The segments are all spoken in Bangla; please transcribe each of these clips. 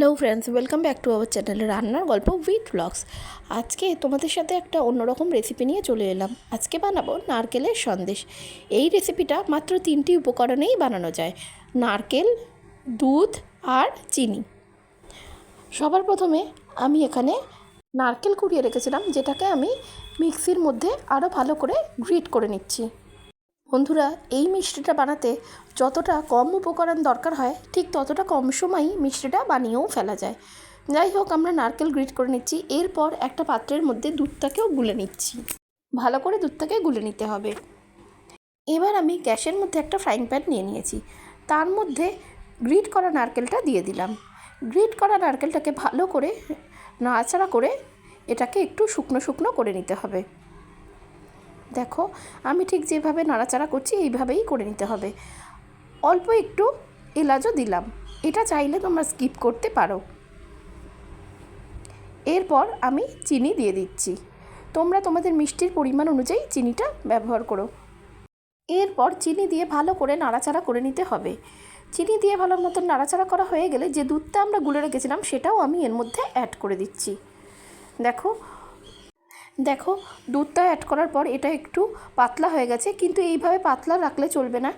Hello friends welcome back to our channel রান্নার গল্প উইথ ব্লগস আজকে তোমাদের সাথে একটা অন্যরকম রেসিপি নিয়ে চলে এলাম। আজকে বানাবো নারকেলের সন্দেশ। এই রেসিপিটা মাত্র তিনটি উপকরণেই বানানো যায়। নারকেল, দুধ আর চিনি। সবার প্রথমে আমি এখানে নারকেল কুড়িয়ে রেখেছিলাম, যেটাকে আমি মিক্সির মধ্যে আরও ভালো করে গ্রিট করে নিচ্ছি। বন্ধুরা, এই মিষ্টিটা বানাতে যতটা কম উপকরণ দরকার হয়, ঠিক ততটা কম সময়ই মিষ্টিটা বানিয়েও ফেলা যায়। যাই হোক, আমরা নারকেল গ্রিট করে নিচ্ছি, এরপর একটা পাত্রের মধ্যে দুধটাকেও গুলে নিচ্ছি। ভালো করে দুধটাকে গুলে নিতে হবে। এবার আমি গ্যাসের মধ্যে একটা ফ্রাইং প্যান নিয়ে নিয়েছি। তার মধ্যে গ্রিট করা নারকেলটা দিয়ে দিলাম। গ্রিট করা নারকেলটাকে ভালো করে নাড়াচাড়া করে এটাকে একটু শুকনো শুকনো করে নিতে হবে। দেখো, আমি ঠিক যেভাবে নাড়াচাড়া করছি, এইভাবেই করে নিতে হবে। অল্প একটু এলাচও দিলাম। এটা চাইলে তোমরা স্কিপ করতে পারো। এরপর আমি চিনি দিয়ে দিচ্ছি। তোমরা তোমাদের মিষ্টির পরিমাণ অনুযায়ী চিনিটা ব্যবহার করো। এরপর চিনি দিয়ে ভালো করে নাড়াচাড়া করে নিতে হবে। চিনি দিয়ে ভালো মতন নাড়াচাড়া করা হয়ে গেলে যে দুধটা আমরা গুলে রেখেছিলাম, সেটাও আমি এর মধ্যে অ্যাড করে দিচ্ছি। দেখো দেখো, দুধটা অ্যাড করার পর এটা একটু পাতলা হয়ে গেছে, কিন্তু এইভাবে পাতলা রাখলে চলবে না।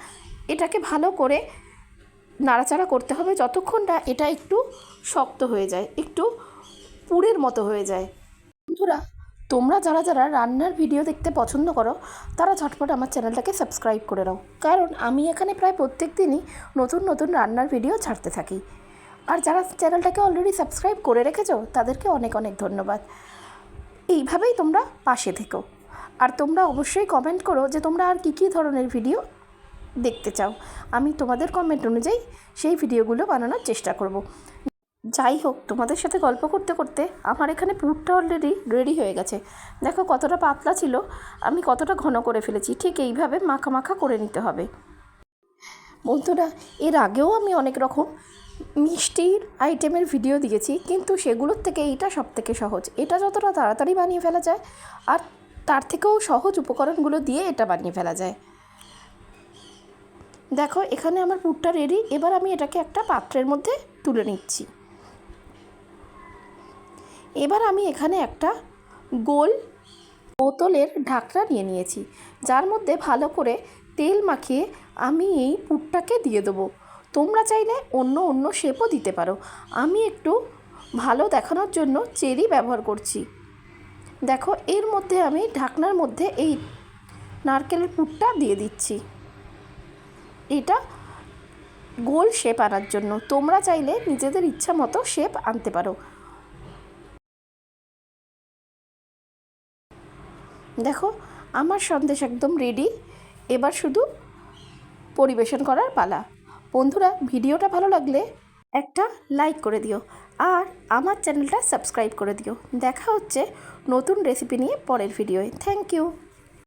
এটাকে ভালো করে নাড়াচাড়া করতে হবে যতক্ষণ না এটা একটু শক্ত হয়ে যায়, একটু পুরের মতো হয়ে যায়। বন্ধুরা, তোমরা যারা যারা রান্নার ভিডিও দেখতে পছন্দ করো, তারা ঝটপট আমার চ্যানেলটাকে সাবস্ক্রাইব করে নাও। কারণ আমি এখানে প্রায় প্রত্যেক দিনই নতুন নতুন রান্নার ভিডিও ছাড়তে থাকি। আর যারা চ্যানেলটাকে অলরেডি সাবস্ক্রাইব করে রেখেছো, তাদেরকে অনেক অনেক ধন্যবাদ। এইভাবেই তোমরা পাশে থেকো। আর তোমরা অবশ্যই কমেন্ট করো যে তোমরা আর কী কী ধরনের ভিডিও দেখতে চাও। আমি তোমাদের কমেন্ট অনুযায়ী সেই ভিডিওগুলো বানানোর চেষ্টা করব। যাই হোক, তোমাদের সাথে গল্প করতে করতে আমার এখানে পুরটা অলরেডি রেডি হয়ে গেছে। দেখো কতটা পাতলা ছিল, আমি কতটা ঘন করে ফেলেছি, ঠিক এইভাবে মাখা মাখা করে নিতে হবে। বন্ধুরা, এর আগেও আমি অনেক রকম মিষ্টির আইটেমের ভিডিও দিয়েছি, কিন্তু সেগুলোর থেকে এইটা সব থেকে সহজ। এটা যতটা তাড়াতাড়ি বানিয়ে ফেলা যায়, আর তার থেকেও সহজ উপকরণগুলো দিয়ে এটা বানিয়ে ফেলা যায়। দেখো, এখানে আমার পুরটা রেডি এবার আমি এটাকে একটা পাত্রের মধ্যে তুলে নিচ্ছি। এবার আমি এখানে একটা গোল বোতলের ঢাকনা নিয়ে নিয়েছি, যার মধ্যে ভালো করে তেল মাখিয়ে আমি এই পুরটাকে দিয়ে দেবো। তোমরা চাইলে অন্য অন্য শেপও দিতে পারো। আমি একটু ভালো দেখানোর জন্য চেরি ব্যবহার করছি। দেখো, এর মধ্যে আমি ঢাকনার মধ্যে এই নারকেলের পুরটা দিয়ে দিচ্ছি। এটা গোল শেপ আনার জন্য। তোমরা চাইলে নিজেদের ইচ্ছা মতো শেপ আনতে পারো। দেখো, আমার সন্দেশ একদম রেডি এবার শুধু পরিবেশন করার পালা। বন্ধুরা, ভিডিওটা ভালো লাগলে একটা লাইক করে দিও আর আমার চ্যানেলটা সাবস্ক্রাইব করে দিও। দেখা হচ্ছে নতুন রেসিপি নিয়ে পরের ভিডিওয়ে থ্যাংক ইউ